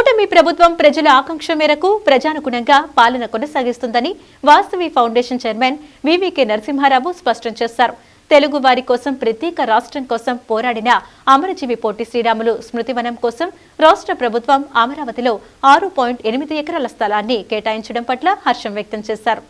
కూటమి ప్రభుత్వం ప్రజల ఆకాంక్ష మేరకు ప్రజానుగుణంగా పాలన కొనసాగిస్తుందని Vasavi foundation chairman VVK Narasimharao స్పష్టం చేశారు. తెలుగు వారి కోసం ప్రత్యేక రాష్ట్రం కోసం పోరాడిన అమరజీవి పోటీ శ్రీరాములు స్మృతివనం కోసం రాష్ట్ర ప్రభుత్వం అమరావతిలో ఆరు పాయింట్ ఎనిమిది ఎకరాల స్థలాన్ని కేటాయించడం పట్ల హర్షం వ్యక్తం చేశారు.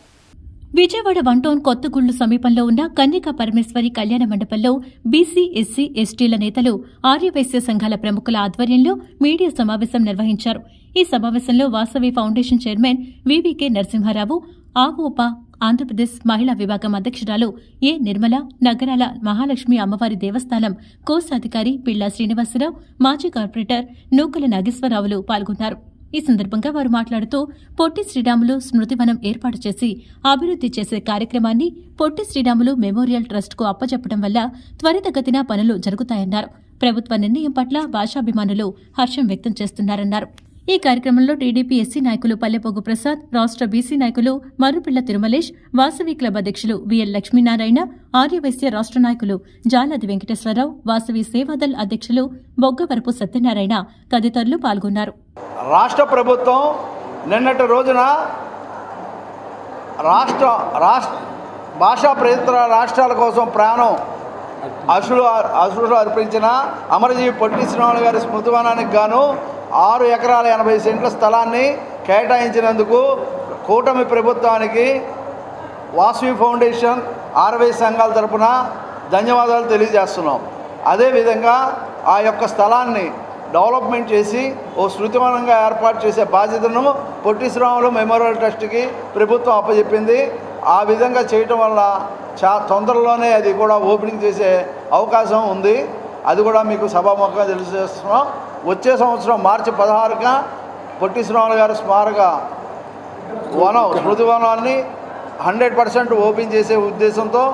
విజయవాడ వన్ టౌన్ కొత్తగూళ్ళు సమీపంలో ఉన్న కన్యకా పరమేశ్వరి కళ్యాణ మండపంలో బీసీ ఎస్సీ ఎస్టీల నేతలు ఆర్యవైశ్య సంఘాల ప్రముఖుల ఆధ్వర్యంలో మీడియా సమావేశం నిర్వహించారు. ఈ సమావేశంలో Vasavi foundation chairman VVK Narasimharao Avopa Andhra Pradesh మహిళా విభాగం అధ్యక్షురాలు ఏ నిర్మల నగరాల మహాలక్ష్మి అమ్మవారి దేవస్థానం కోశాధికారి పిళ్ళా శ్రీనివాసరావు మాజీ కార్పొరేటర్ నూకల నాగేశ్వరరావులు పాల్గొన్నారు. ఈ సందర్భంగా వారు మాట్లాడుతూ పొట్టి శ్రీరాములు స్మృతివనం ఏర్పాటు చేసి అభివృద్ధి చేసే కార్యక్రమాన్ని పొట్టి శ్రీరాములు మెమోరియల్ ట్రస్ట్కు అప్పచెప్పడం వల్ల త్వరితగతిన పనులు జరుగుతాయన్నారు. ప్రభుత్వ నిర్ణయం పట్ల భాషాభిమానులు హర్షం వ్యక్తం చేస్తున్నారన్నారు. ఈ కార్యక్రమంలో టీడీపీ ఎస్సీ నాయకులు పల్లెపోగు ప్రసాద్ రాష్ట్ర బీసీ నాయకులు మరుపిళ్ళ తిరుమలేష్ వాసవి క్లబ్ అధ్యక్షులు విఎల్ లక్ష్మీనారాయణ ఆర్యవైశ్య రాష్ట్ర నాయకులు జాలాది వెంకటేశ్వరరావు వాసవి సేవాదల్ అధ్యక్షులు బొగ్గవరపు సత్యనారాయణ తదితరులు పాల్గొన్నారు. రాష్ట్ర ప్రభుత్వం నిన్నటి రోజున రాష్ట్ర రాష్ట్ర భాషా ప్రయత్న రాష్ట్రాల కోసం ప్రాణం అసులు అసులు అర్పించిన అమరజీవి పొట్టి శ్రీనివాణి గారి స్మృతివనానికి గాను ఆరు ఎకరాల ఎనభై సెంట్ల స్థలాన్ని కేటాయించినందుకు కూటమి ప్రభుత్వానికి వాసవి ఫౌండేషన్ ఆర్వై సంఘాల తరపున ధన్యవాదాలు తెలియజేస్తున్నాం. అదేవిధంగా ఆ యొక్క స్థలాన్ని డెవలప్మెంట్ చేసి ఓ శృతివనంగా ఏర్పాటు చేసే బాధ్యతను పొట్టి శ్రీరాములు మెమోరియల్ ట్రస్ట్కి ప్రభుత్వం అప్పచెప్పింది ఆ విధంగా చేయటం వల్ల చా తొందరలోనే అది కూడా ఓపెనింగ్ చేసే అవకాశం ఉంది. అది కూడా మీకు సభాముఖంగా తెలియజేస్తున్నాం. వచ్చే సంవత్సరం మార్చి పదహారుగా పొట్టి శ్రీరాములు గారు స్మారక వనం స్మృతి వనాన్ని హండ్రెడ్ పర్సెంట్ ఓపెన్ చేసే ఉద్దేశంతో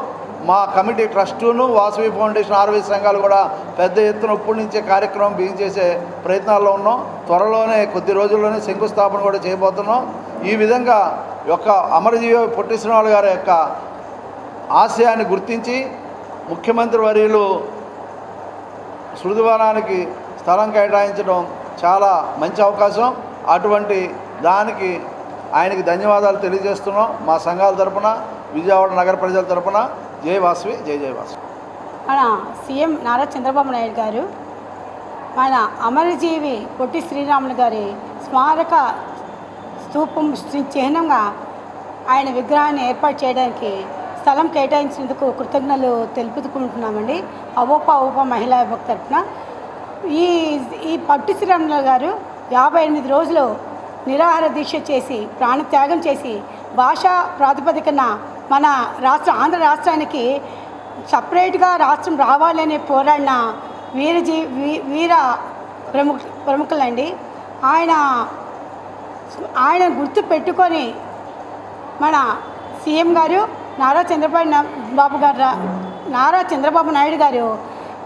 మా కమిటీ ట్రస్టును వాసవి ఫౌండేషన్ ఆర్వీ సంఘాలు కూడా పెద్ద ఎత్తున ఇప్పటి నుంచే కార్యక్రమం బిగిన్ చేసే ప్రయత్నాల్లో ఉన్నాం. త్వరలోనే కొద్ది రోజుల్లోనే శంకుస్థాపన కూడా చేయబోతున్నాం. ఈ విధంగా యొక్క అమరజీవి పొట్టి శ్రీరాములు గారి యొక్క ఆశయాన్ని గుర్తించి ముఖ్యమంత్రి వర్యులు శృతివనానికి స్థలం కేటాయించడం చాలా మంచి అవకాశం. అటువంటి దానికి ఆయనకి ధన్యవాదాలు తెలియజేస్తున్నాం. మా సంఘాల తరపున విజయవాడ నగర ప్రజల తరపున. జై వాసవి జై జయ వాసవి. మన సీఎం నారా చంద్రబాబు నాయుడు గారు మన అమరజీవి పొట్టి శ్రీరాములు గారి స్మారక స్థూపం చిహ్నంగా ఆయన విగ్రహాన్ని ఏర్పాటు చేయడానికి స్థలం కేటాయించినందుకు కృతజ్ఞతలు తెలుపుకుంటున్నామండి. అవోప అవోప మహిళా విభాగ తరఫున ఈ ఈ పట్టు శ్రీరాములు గారు యాభై ఎనిమిది రోజులు నిరాహార దీక్ష చేసి ప్రాణత్యాగం చేసి భాషా ప్రాతిపదికన మన రాష్ట్ర ఆంధ్ర రాష్ట్రానికి సపరేట్గా రాష్ట్రం రావాలనే పోరాడిన వీరజీ వీ- వీర ప్రముఖ ప్రముఖులండి. ఆయన ఆయన గుర్తు పెట్టుకొని మన సీఎం గారు నారా చంద్రబాబు బాబు గారు రా- నారా చంద్రబాబు నాయుడు గారు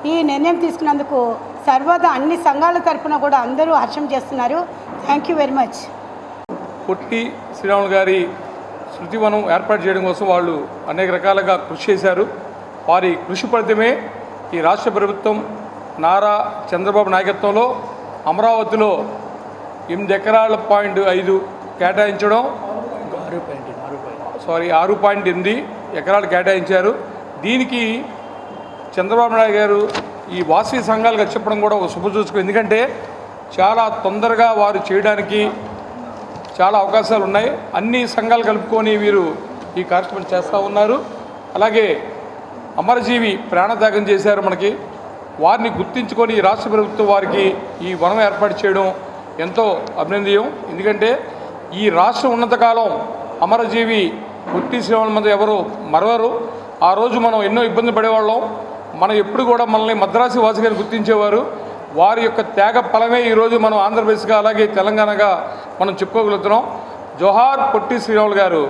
ఈ నిర్ణయం తీసుకున్నందుకు సర్వదా అన్ని సంఘాల తరఫున కూడా అందరూ హర్షం చేస్తున్నారు. Thank you very much Potti Sriramulu గారి శృతివనం ఏర్పాటు చేయడం కోసం వాళ్ళు అనేక రకాలుగా కృషి చేశారు. వారి కృషి ఫలితమే ఈ రాష్ట్ర ప్రభుత్వం నారా చంద్రబాబు నాయకత్వంలో అమరావతిలో ఎనిమిది ఎకరాల పాయింట్ ఐదు కేటాయించడం సారీ ఆరు పాయింట్ ఎనిమిది ఎకరాలు కేటాయించారు. దీనికి చంద్రబాబు నాయుడు గారు ఈ వాసవి సంఘాలకు చెప్పడం కూడా ఒక శుభసూచకం ఎందుకంటే చాలా తొందరగా వారు చేయడానికి చాలా అవకాశాలు ఉన్నాయి. అన్ని సంఘాలు కలుపుకొని వీరు ఈ కార్యక్రమం చేస్తూ ఉన్నారు. అలాగే అమరజీవి ప్రాణత్యాగం చేశారు మనకి. వారిని గుర్తించుకొని ఈ రాష్ట్ర ప్రభుత్వం వారికి ఈ వనం ఏర్పాటు చేయడం ఎంతో అభినందనీయం. ఎందుకంటే ఈ రాష్ట్రం ఉన్నతకాలం అమరజీవి పుట్టి శ్రీరాముల మంది ఎవరు మరవరు. ఆ రోజు మనం ఎన్నో ఇబ్బంది పడేవాళ్ళం. మనం ఎప్పుడు కూడా మనల్ని మద్రాసి వాసిగారు గుర్తించేవారు. వారి యొక్క త్యాగ ఫలమే ఈరోజు మనం ఆంధ్రప్రదేశ్గా అలాగే తెలంగాణగా మనం చెప్పుకోగలుగుతున్నాం. జోహార్ పొట్టి శ్రీరాములు గారు.